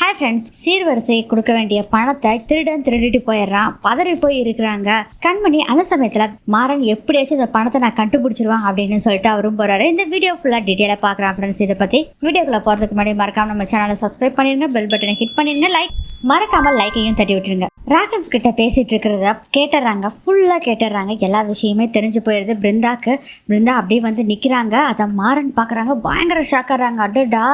Hi friends சீர்வரிசை கொடுக்க வேண்டிய பணத்தை திருடன் திருடிட்டு போயிடுறான். பதறி போய் இருக்கிறாங்க. கண்மணி அந்த சமயத்தில் மாறன் எப்படியாச்சும் இந்த பணத்தை நான் கண்டுபிடிச்சிருவான் அப்படின்னு சொல்லிட்டு அவரும் போறாரு. இந்த வீடியோ ஃபுல்லாக டீட்டெயிலாக பார்க்குறான் ஃப்ரெண்ட்ஸ் இதை பற்றி வீடியோக்குள்ள போகிறதுக்கு முன்னாடி மறக்காம நம்ம சேனலை சப்ஸ்கிரைப் பண்ணிருங்க பெல் பட்டனை ஹிட் பண்ணிருங்க லைக் மறக்காம லைக்கையும் தட்டி விட்டுருங்க. ராகவ் கிட்ட பேசிட்டு இருக்கிறத கேட்டுறாங்க. ஃபுல்லாக கேட்டுறாங்க. எல்லா விஷயமே தெரிஞ்சு போயிடுது பிருந்தாக்கு பிருந்தா அப்படியே வந்து நிற்கிறாங்க அதை மாறன் பார்க்குறாங்க பயங்கர ஷாக்காகிறாங்க அடடா.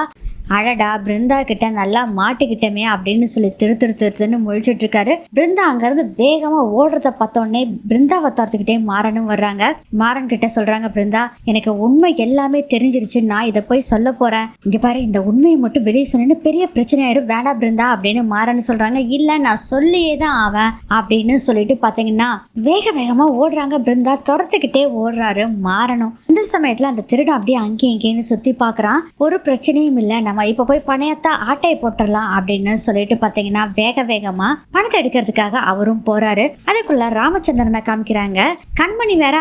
அடடா பிருந்தா கிட்ட நல்லா மாட்டிக்கிட்டமே அப்படின்னு சொல்லி திரு திரு திருத்துன்னு முழிச்சுட்டு இருக்காரு பிருந்தா அங்கேருந்து வேகமாக ஓடுறத பார்த்தோன்னே பிருந்தாவை துரத்துக்கிட்டே மாறனும் வர்றாங்க. மாறன் கிட்ட சொல்கிறாங்க பிருந்தா எனக்கு உண்மை எல்லாமே தெரிஞ்சிருச்சு. நான் இதை போய் சொல்ல போகிறேன் இங்கே பாரு இந்த உண்மையை மட்டும் வெளியே சொன்னேன்னு பெரிய பிரச்சனை ஆயிடும் வேணா பிருந்தா அப்படின்னு மாறன்னு சொல்கிறாங்க இல்லை நான் சொல்லியே தான் ஆவேன் அப்படின்னு சொல்லிட்டு பார்த்தீங்கன்னா வேக வேகமாக ஓடுறாங்க பிருந்தா. துரத்துக்கிட்டே ஓடுறாரு மாறணும் இந்த சமயத்தில் அந்த திருடன் அப்படியே அங்கேயும் இங்கேயும் சுற்றி பார்க்குறான் ஒரு பிரச்சனையும் இல்லை. நம்ம இப்போ போய் பணையத்தை ஆட்டையை போட்டுடலாம் அப்படின்னு சொல்லிட்டு பார்த்தீங்கன்னா வேக வேகமாக பணத்தை எடுக்கிறதுக்காக அவரும் போகிறாரு அதுக்குள்ள ராமச்சந்திரனை காமிக்கிறாங்க. கண்மணி வேற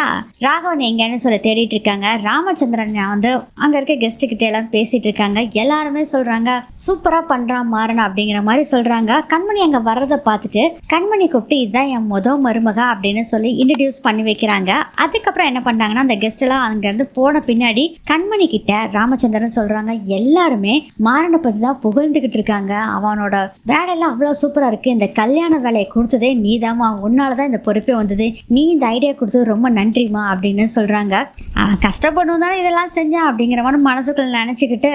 ராகவன் எங்கன்னு சொல்லி தேடிட்டு இருக்காங்க. ராமச்சந்திரன் வந்து அங்கே இருக்க கெஸ்ட் கிட்ட எல்லாம் பேசிட்டு இருக்காங்க. எல்லாருமே சொல்றாங்க சூப்பரா பண்றான் மாறன் அப்படிங்கிற மாதிரி சொல்றாங்க. கண்மணி அங்க வர்றதை பார்த்துட்டு கண்மணி கூப்பிட்டு இதுதான் என் முத மருமக அப்படின்னு சொல்லி இன்ட்ரடியூஸ் பண்ணி வைக்கிறாங்க. அதுக்கப்புறம் என்ன பண்ணாங்கன்னா அந்த கெஸ்ட் எல்லாம் அங்க இருந்து போன பின்னாடி கண்மணி கிட்ட ராமச்சந்திரன் சொல்றாங்க எல்லாருமே மாறனை பத்தி தான் புகழ்ந்துகிட்டு இருக்காங்க. அவனோட வேலையெல்லாம் அவ்வளோ சூப்பரா இருக்கு. இந்த கல்யாண வேலையை கொடுத்ததே நீதாம்மா. உன்னால தான் இந்த பொறுப்பே வந்தது. நீ இந்த ஐடியா கொடுத்தது ரொம்ப நன்றிமா அப்படின்னு சொல்றாங்க. அவன் கஷ்டப்படும் தானே இதெல்லாம் செஞ்சான் அப்படிங்கிற மாதிரி மனசுக்குள்ள நினச்சிக்கிட்டு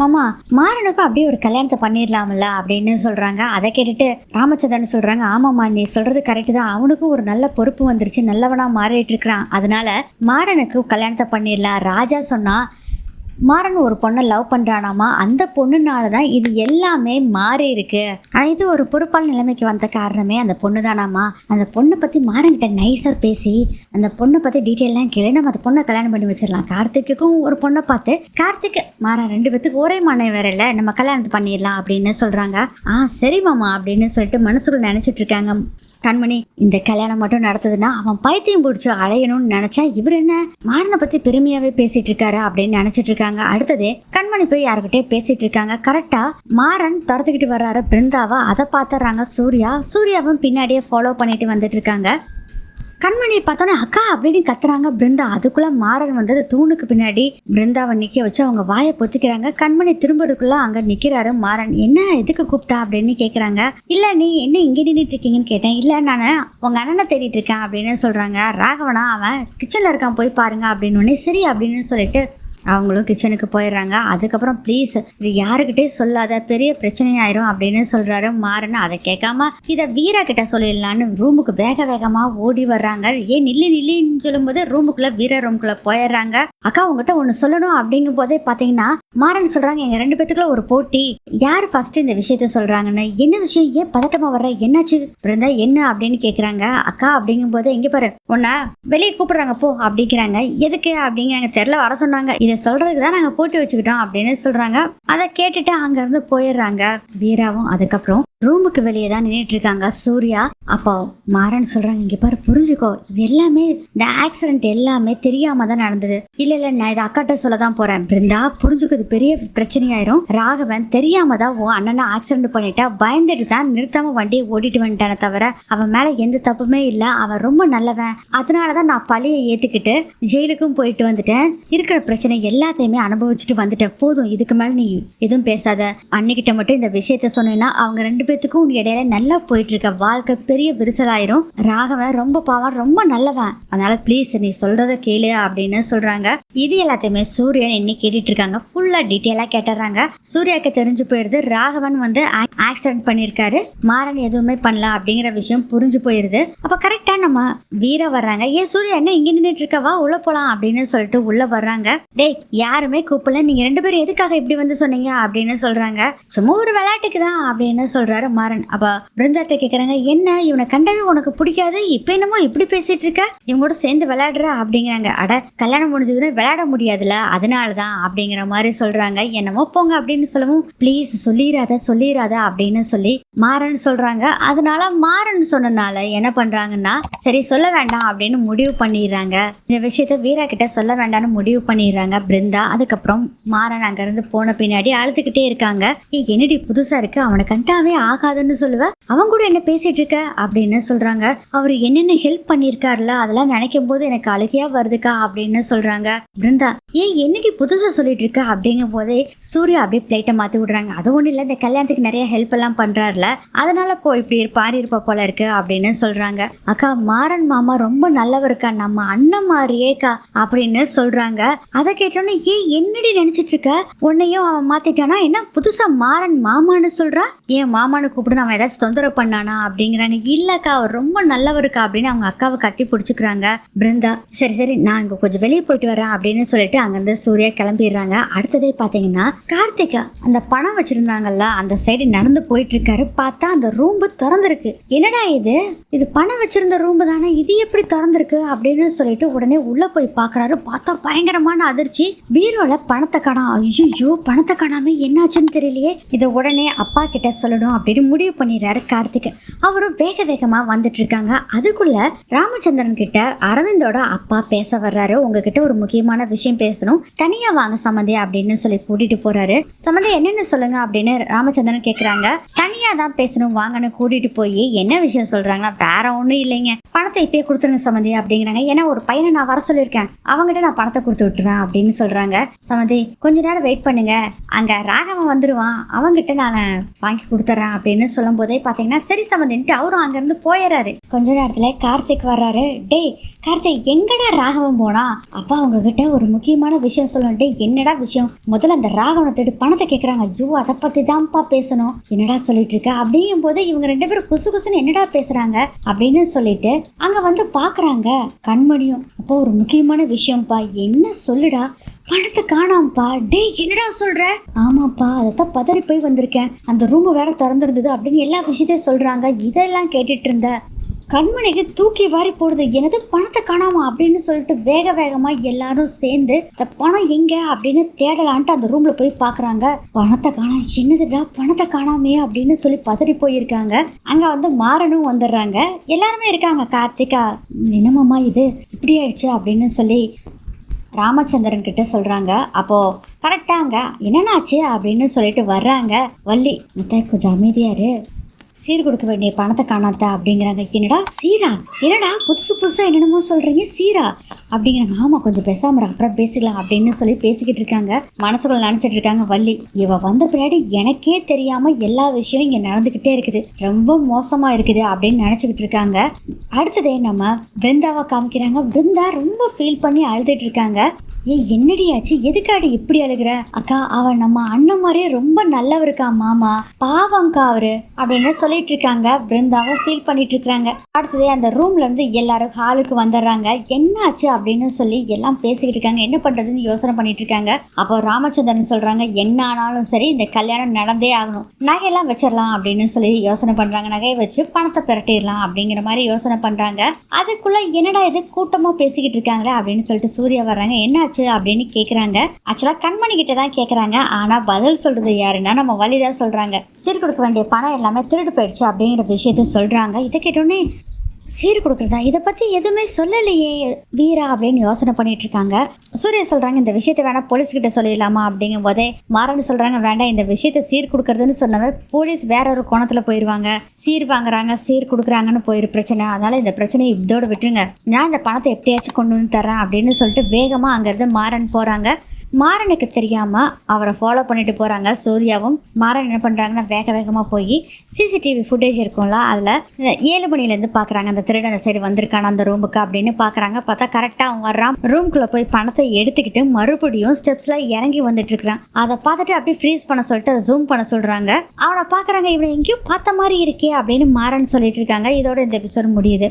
மாமா மாறனுக்கும் அப்படியே ஒரு கல்யாணத்தை பண்ணிடலாம்ல அப்படின்னு சொல்றாங்க. அதை கேட்டுட்டு ராமச்சந்திரன் சொல்றாங்க ஆமாம்மா நீ சொல்றது கரெக்டு தான். அவனுக்கும் ஒரு நல்ல பொறுப்பு வந்துருச்சு. நல்லவனாக மாறிட்டு இருக்கிறான். அதனால மாறனுக்கு கல்யாணத்தை பண்ணிடலாம் ராஜா சொன்னா மாறன் ஒரு பொண்ணை லவ் பண்ணுறானாமா அந்த பொண்ணுனால தான் இது எல்லாமே மாறி இருக்கு. இது ஒரு பொறுப்பான நிலைமைக்கு வந்த காரணமே அந்த பொண்ணு தானாமா அந்த பொண்ணை பற்றி மாறன்கிட்ட நைஸாக பேசி அந்த பொண்ணை பற்றி டீட்டெயிலாம் கேளு. நம்ம அந்த பொண்ணை கல்யாணம் பண்ணி வச்சிடலாம். கார்த்திக்கும் ஒரு பொண்ணை பார்த்து கார்த்திக் மாறன் ரெண்டு பேத்துக்கு ஒரே மனை வேற இல்லை. நம்ம கல்யாணத்தை பண்ணிடலாம் அப்படின்னு சொல்கிறாங்க ஆ சரி மாமா அப்படின்னு சொல்லிட்டு மனசுக்குள்ள நினச்சிட்டு இருக்காங்க கண்மணி இந்த கல்யாணம் மட்டும் நடந்ததுன்னா அவன் பைத்தியம் பிடிச்சி அலையணும்னு நினைச்சா இவர் என்ன? மாறனை பத்தி பெருமையாவே பேசிட்டு இருக்காரு அப்படின்னு நினைச்சிட்டு இருக்காங்க அடுத்தது கண்மணி போய் யாருக்கிட்டே பேசிட்டு இருக்காங்க கரெக்டா மாறன் துரத்துக்கிட்டு வர்றாரு பிருந்தாவை. அதை பார்த்துறாங்க சூர்யா. சூர்யாவும் பின்னாடியே ஃபாலோ பண்ணிட்டு வந்துட்டு இருக்காங்க கண்மணியை பார்த்தோன்னே அக்கா அப்படின்னு கத்துறாங்க. பிருந்தா அதுக்குள்ள மாறன் வந்தது தூணுக்கு பின்னாடி. பிருந்தாவை நிக்க வச்சு அவங்க வாயை பொத்திக்கிறாங்க. கண்மணி திரும்புறதுக்குள்ள அங்க நிக்கிறாரு மாறன். என்ன எதுக்கு கூப்பிட்டா? அப்படின்னு கேக்குறாங்க. இல்ல நீ என்ன இங்க நின்றுட்டு இருக்கீங்கன்னு கேட்டேன். இல்ல நானு உங்க அண்ணனை தேடிட்டு இருக்கேன் அப்படின்னு சொல்றாங்க. ராகவனா அவன் கிச்சன்ல இருக்கான் போய் பாருங்க அப்படின்னு உடனே சரி அப்படின்னு சொல்லிட்டு அவங்களும் கிச்சனுக்கு போயிடுறாங்க. அதுக்கப்புறம் ப்ளீஸ் இது யாருக்கிட்டே சொல்லாத பெரிய பிரச்சனையாயிரும் அப்படின்னு சொல்கிறாரு மாறன். அதை கேட்காம இதை வீரா கிட்ட சொல்லிடலான்னு ரூமுக்கு வேக வேகமாக ஓடி வர்றாங்க. ஏன் நில்லு நில்லுன்னு சொல்லும்போது ரூமுக்குள்ளே வீரா ரூமுக்குள்ளே போயிடுறாங்க. அக்கா உங்ககிட்ட ஒன்று சொல்லணும் அப்படிங்கும் போதே பார்த்தீங்கன்னா மாறன் சொல்கிறாங்க எங்கள் ரெண்டு பேத்துக்குள்ள ஒரு போட்டி. யார் ஃபர்ஸ்ட் இந்த விஷயத்த சொல்கிறாங்கன்னு என்ன விஷயம்? ஏன் பதட்டமாக வர்ற? என்னாச்சு? இருந்தால் என்ன? அப்படின்னு கேட்குறாங்க அக்கா அப்படிங்கும் இங்கே பாரு உன்னை வெளியே கூப்பிடுறாங்க போ அப்படிங்கிறாங்க. எதுக்கு? அப்படிங்கிறாங்க. தெரில வர சொன்னாங்க. இதை சொல்கிறதுக்கு தான் நாங்கள் போட்டு வச்சுக்கிட்டோம் அப்படின்னு சொல்றாங்க. அதை கேட்டுட்டு அங்க இருந்து போயிடுறாங்க. வீராவும் அதுக்கப்புறம் ரூமுக்கு வெளியே தான் நின்றுட்டு இருக்காங்க சூர்யா அப்போ மாறன் சொல்றாங்க இங்க பாரு புரிஞ்சுக்கோ. இது எல்லாமே இந்த ஆக்சிடென்ட் எல்லாமே தெரியாம தான் நடந்தது. இல்ல இல்ல நான் இதை அக்காட்ட சொல்ல தான் போறேன். பிருந்தா புரிஞ்சுக்கிறது பெரிய பிரச்சனையாயிரும். ராகவன் தெரியாம தான் உன் அண்ணனை ஆக்சிடென்ட் பண்ணிட்டா பயந்துட்டு தான் நிறுத்தாம வண்டியை ஓட்டிட்டு வந்துட்டானே தவிர அவன் மேல எந்த தப்புமே இல்ல. அவன் ரொம்ப நல்லவன். அதனாலதான் நான் பழியை ஏத்துக்கிட்டு ஜெயிலுக்கும் போயிட்டு வந்துட்டேன். இருக்கிற பிரச்சனை எல்லாத்தையுமே அனுபவிச்சுட்டு வந்துட்டேன். போதும் இதுக்கு மேல நீ எதுவும் பேசாத. அன்னைக்கிட்ட மட்டும் இந்த விஷயத்த சொன்னேன்னா அவங்க ரெண்டு பேத்துக்கும் இடையில நல்லா போயிட்டு இருக்க வாழ்க்கை பெரிய விரிசலாயிரும். ராகவன் ரொம்ப பாவம் ரொம்ப நல்லவன். அதனால ப்ளீஸ் நீ சொல்றத கேளு அப்படின்னு சொல்றாங்க. இது எல்லாத்தையுமே சூரியன் என்ன கேட்டுட்டு இருக்காங்க ஃபுல்லா டீட்டெயிலா கேட்டுறாங்க. சூர்யாக்கு தெரிஞ்சு போயிருது ராகவன் வந்து ஆக்சிடென்ட் பண்ணியிருக்காரு. மாறன் எதுவுமே பண்ணல அப்படிங்கிற விஷயம் புரிஞ்சு போயிருது. அப்ப கரெக்டா நம்ம வீர வர்றாங்க. ஏன் சூர்யா என்ன இங்க நின்றுட்டு இருக்கவா உள்ள போலாம் அப்படின்னு சொல்லிட்டு உள்ள வர்றாங்க. டேய் யாருமே கூப்பிடல. நீங்க ரெண்டு பேரும் எதுக்காக இப்படி வந்து சொன்னீங்க அப்படின்னு சொல்றாங்க. சும்மா ஒரு விளையாட்டுக்கு தான் அப்படின்னு சொல்றாரு. போறாரு மாறன். அப்ப பிருந்தாட்ட கேக்குறாங்க என்ன? இவனை கண்டவே உனக்கு பிடிக்காது? இப்ப என்னமோ இப்படி பேசிட்டு இருக்க? இவங்க கூட சேர்ந்து விளையாடுற? அப்படிங்கிறாங்க. அட கல்யாணம் முடிஞ்சதுன்னு விளையாட முடியாதுல்ல? அதனாலதான் அப்படிங்கிற மாதிரி சொல்றாங்க. என்னமோ போங்க அப்படின்னு சொல்லவும் ப்ளீஸ் சொல்லிடாத சொல்லிடாத அப்படின்னு சொல்லி மாறன் சொல்றாங்க. அதனால மாறன் சொன்னனால என்ன பண்றாங்கன்னா சரி சொல்ல வேண்டாம் அப்படின்னு முடிவு பண்ணிடுறாங்க. இந்த விஷயத்த வீரா கிட்ட சொல்ல வேண்டாம்னு முடிவு பண்ணிடுறாங்க பிருந்தா. அதுக்கப்புறம் மாறன் அங்கிருந்து போன பின்னாடி அழுதுகிட்டே இருக்காங்க. என்னடி புதுசா இருக்கு? அவனை கண்டாவே ஆகாதுன்னு சொல்லுவ. அவன் கூட என்ன பேசிட்டு இருக்க அப்படின்னு சொல்றாங்க. அவர் என்னென்ன ஹெல்ப் பண்ணியிருக்காருல அதெல்லாம் நினைக்கும் போது எனக்கு அழுகையா வருதுக்கா அப்படின்னு சொல்றாங்க. பிருந்தா ஏன் என்னடி புதுசா சொல்லிட்டு இருக்க அப்படிங்கும் போதே சூர்யா அப்படியே பிளேட்டை மாத்தி விடுறாங்க. அது ஒண்ணும் இல்ல இந்த கல்யாணத்துக்கு நிறைய ஹெல்ப் எல்லாம் பண்றாருல. அதனால போ இப்படி பாரி இருப்ப போல இருக்கு அப்படின்னு சொல்றாங்க. அக்கா மாறன் மாமா ரொம்ப நல்லவருக்கா நம்ம அண்ணன் மாதிரியேக்கா அப்படின்னு சொல்றாங்க. அதை கேட்டோன்னே ஏன் என்னடி நினைச்சிட்டு இருக்க உன்னையும் அவன் மாத்திட்டானா? என்ன புதுசா மாறன் மாமான்னு சொல்றான் ஏன் மாமா அம்மானு கூப்பிட்டு அவன் ஏதாச்சும் தொந்தரவு பண்ணானா அப்படிங்கிறாங்க. இல்லக்கா அவர் ரொம்ப நல்லவருக்கா அப்படின்னு அவங்க அக்காவை கட்டி பிடிச்சிக்கிறாங்க. பிருந்தா சரி சரி நான் இங்க கொஞ்சம் வெளியே போயிட்டு வரேன் அப்படின்னு சொல்லிட்டு அங்கிருந்து சூர்யா கிளம்பிடுறாங்க. அடுத்ததே பாத்தீங்கன்னா கார்த்திகா அந்த பணம் வச்சிருந்தாங்கல்ல அந்த சைடு நடந்து போயிட்டு இருக்காரு பார்த்தா அந்த ரூம்பு திறந்திருக்கு. என்னடா இது? இது பணம் வச்சிருந்த ரூம் தானே? இது எப்படி திறந்திருக்கு அப்படின்னு சொல்லிட்டு உடனே உள்ள போய் பாக்குறாரு. பார்த்தா பயங்கரமான அதிர்ச்சி. பீரோல பணத்தை காணோம். ஐயோ பணத்தை காணாம என்னாச்சுன்னு தெரியலையே. இதை உடனே அப்பா கிட்ட சொல்லணும் அப்படின்னு முடிவு பண்ணிடுறாரு கார்த்திக் அவரும் வேக வேகமா வந்துட்டு இருக்காங்க அதுக்குள்ள ராமச்சந்திரன் கிட்ட அரவிந்தோட அப்பா பேச வர்றாரு. உங்ககிட்ட ஒரு முக்கியமான விஷயம் பேசணும். தனியா வாங்க சம்மந்தி அப்படின்னு சொல்லி கூட்டிட்டு போறாரு. சம்மந்தி என்னன்னு சொல்லுங்க அப்படின்னு ராமச்சந்திரன் கேக்குறாங்க. தனியா தான் பேசணும் வாங்கன்னு கூட்டிட்டு போய் என்ன விஷயம் சொல்றாங்கன்னா வேற ஒண்ணும் இல்லைங்க. பணத்தை இப்பயே கொடுத்துருங்க சம்மந்தி அப்படிங்கிறாங்க. ஏன்னா ஒரு பையனை நான் வர சொல்லியிருக்கேன். அவங்ககிட்ட நான் பணத்தை கொடுத்து விட்டுறேன் அப்படின்னு சொல்றாங்க. சம்மந்தி கொஞ்ச நேரம் வெயிட் பண்ணுங்க. அங்க ராகவன் வந்துருவான். அவங்ககிட்ட நான் வாங்கி கொடுத்துறேன் அப்படின்னு சொல்லும் போதே பார்த்தீங்கன்னா சரி சம்மந்தின்ட்டு அவரும் அங்கேருந்து போயிடுறாரு கொஞ்ச நேரத்தில் கார்த்திக் வர்றாரு. டேய் கார்த்திக் எங்கடா ராகவன் போனா? அப்பா உங்ககிட்ட ஒரு முக்கியமான விஷயம் சொல்லணும். டேய் என்னடா விஷயம்? முதல்ல அந்த ராகவனை தேடி பணத்தை கேட்குறாங்க ஐயோ அதை பற்றி தான்ப்பா பேசணும். என்னடா சொல்லிட்டு இருக்க? அப்படிங்கும் போது இவங்க ரெண்டு பேரும் குசு குசுன்னு என்னடா பேசுறாங்க அப்படின்னு சொல்லிட்டு அங்கே வந்து பார்க்குறாங்க கண்மணியும். அப்போ ஒரு முக்கியமான விஷயம்ப்பா. என்ன சொல்லுடா? பணத்தை காணாமப்பா. டேய் என்னடா சொல்ற? ஆமாப்பா அதைத்தான் பதறி போய் வந்திருக்கேன். அந்த ரூம் வேற திறந்துருந்தது அப்படின்னு எல்லா விஷயத்தையும் சொல்றாங்க. இதெல்லாம் கேட்டுட்டு இருந்த கண்மணிக்கு தூக்கி வாரி போடுது. எனது பணத்தை காணாமா அப்படின்னு சொல்லிட்டு வேக வேகமா எல்லாரும் சேர்ந்து இந்த பணம் எங்க? அப்படின்னு தேடலான்ட்டு அந்த ரூம்ல போய் பாக்குறாங்க. பணத்தை காணா என்னதுடா? பணத்தை காணாமே அப்படின்னு சொல்லி பதறி போயிருக்காங்க. அங்க வந்து மாறனும் வந்துடுறாங்க. எல்லாருமே இருக்காங்க. கார்த்திகா என்னமாம்மா இது? இப்படி ஆயிடுச்சு? அப்படின்னு சொல்லி ராமச்சந்திரன் கிட்ட சொல்கிறாங்க அப்போது கரெக்டாங்க. என்னென்னாச்சு அப்படின்னு சொல்லிட்டு வர்றாங்க. வள்ளி அத்தை கொஞ்சம் அமைதியாரு சீர் கொடுக்க வேண்டிய பணத்தை காணாத அப்படிங்கிறாங்க. என்னடா சீரா? என்னடா புதுசு புதுசாக என்னென்னமோ சொல்கிறீங்க சீரா? அப்படிங்கிறாங்க. ஆமாம் கொஞ்சம் பேசாமல் அப்புறம் பேசிக்கலாம் அப்படின்னு சொல்லி பேசிக்கிட்டு இருக்காங்க. மனசுக்குள்ள நினச்சிட்டு இருக்காங்க வள்ளி. இவ வந்த பின்னாடி எனக்கே தெரியாமல் எல்லா விஷயம் இங்கே நடந்துக்கிட்டே இருக்குது. ரொம்ப மோசமாக இருக்குது அப்படின்னு நினச்சிக்கிட்டு இருக்காங்க. அடுத்ததே நம்ம பிருந்தாவை காமிக்கிறாங்க. பிருந்தா ரொம்ப ஃபீல் பண்ணி அழுதுட்டு இருக்காங்க. ஏய் என்னடி ஆச்சு? எதுக்காடி இப்படி அழுகுற? அக்கா அவன் நம்ம அண்ணன் மாதிரியே ரொம்ப நல்லவருக்கா மாமா? பாவங்க்கா அவரு அப்படின்னு சொல்லிட்டு இருக்காங்க. பிருந்தாவும் ஃபீல் பண்ணிட்டு இருக்கிறாங்க. அடுத்ததே அந்த ரூம்ல இருந்து எல்லாரும் ஹாலுக்கு வந்துடுறாங்க. என்னாச்சு அப்படின்னு சொல்லி எல்லாம் பேசிக்கிட்டு இருக்காங்க. என்ன பண்றதுன்னு யோசனை பண்ணிட்டு இருக்காங்க. அப்போ ராமச்சந்திரன் சொல்றாங்க என்ன ஆனாலும் சரி இந்த கல்யாணம் நடந்தே ஆகணும். நகையெல்லாம் வச்சிடலாம் அப்படின்னு சொல்லி யோசனை பண்றாங்க. நகையை வச்சு பணத்தை பிரட்டிடலாம் அப்படிங்கிற மாதிரி யோசனை பண்றாங்க. அதுக்குள்ள என்னடா இது கூட்டமா பேசிக்கிட்டு இருக்காங்களே அப்படின்னு சொல்லிட்டு சூர்யா வர்றாங்க. என்னாச்சு அப்படின்னு கேக்குறாங்க. ஆக்சுவலா கண்மணி கிட்ட தான் கேக்குறாங்க. ஆனா பதில் சொல்றது யாருன்னா நம்ம வழிதான் சொல்றாங்க. சீர் கொடுக்க வேண்டிய பணம் எல்லாமே திருடு போயிடுச்சு அப்படிங்கிற விஷயத்த சொல்றாங்க. இதை கேட்டோடனே சீர் கொடுக்குறதா? இதை பற்றி எதுவுமே சொல்லலையே வீரா அப்படின்னு யோசனை பண்ணிட்டு இருக்காங்க சூர்யா சொல்கிறாங்க இந்த விஷயத்தை வேணா போலீஸ்கிட்ட சொல்லிடலாமா அப்படிங்கும் போதே மாறன்னு சொல்கிறாங்க வேண்டாம் இந்த விஷயத்தை சீர் கொடுக்குறதுன்னு சொன்னவன் போலீஸ் வேற ஒரு கோணத்தில் போயிடுவாங்க சீர் வாங்குறாங்க சீர் கொடுக்குறாங்கன்னு போயிரு பிரச்சனை. அதனால இந்த பிரச்சனையை இதோடு விட்டுருங்க. நான் இந்த பணத்தை எப்படியாச்சும் கொண்டு வந்து தரேன் அப்படின்னு சொல்லிட்டு வேகமாக அங்கேருந்து மாறன் போகிறாங்க மாறனுக்கு தெரியாமல் அவரை ஃபாலோ பண்ணிட்டு போகிறாங்க சூர்யாவும் மாறன் என்ன பண்ணுறாங்கன்னா வேக வேகமாக போய் சிசிடிவி ஃபுட்டேஜ் இருக்கும்ல அதில் ஏழு மணிலேருந்து பார்க்குறாங்க அந்த திருடன் அந்த சைடு வந்திருக்கான அந்த ரூமுக்கு அப்படின்னு பார்க்குறாங்க பார்த்தா கரெக்டாக அவன் வர்றான். ரூம்குள்ளே போய் பணத்தை எடுத்துக்கிட்டு மறுபடியும் ஸ்டெப்ஸில் இறங்கி வந்துட்டு இருக்கிறான். அதை பார்த்துட்டு அப்படியே ஃப்ரீஸ் பண்ண சொல்லிட்டு அதை ஜூம் பண்ண சொல்கிறாங்க அவனை பார்க்குறாங்க இவனை எங்கேயும் பார்த்த மாதிரி இருக்கே அப்படின்னு மாறன் சொல்லிட்டு இருக்காங்க. இதோட இந்த எபிசோட் முடியுது.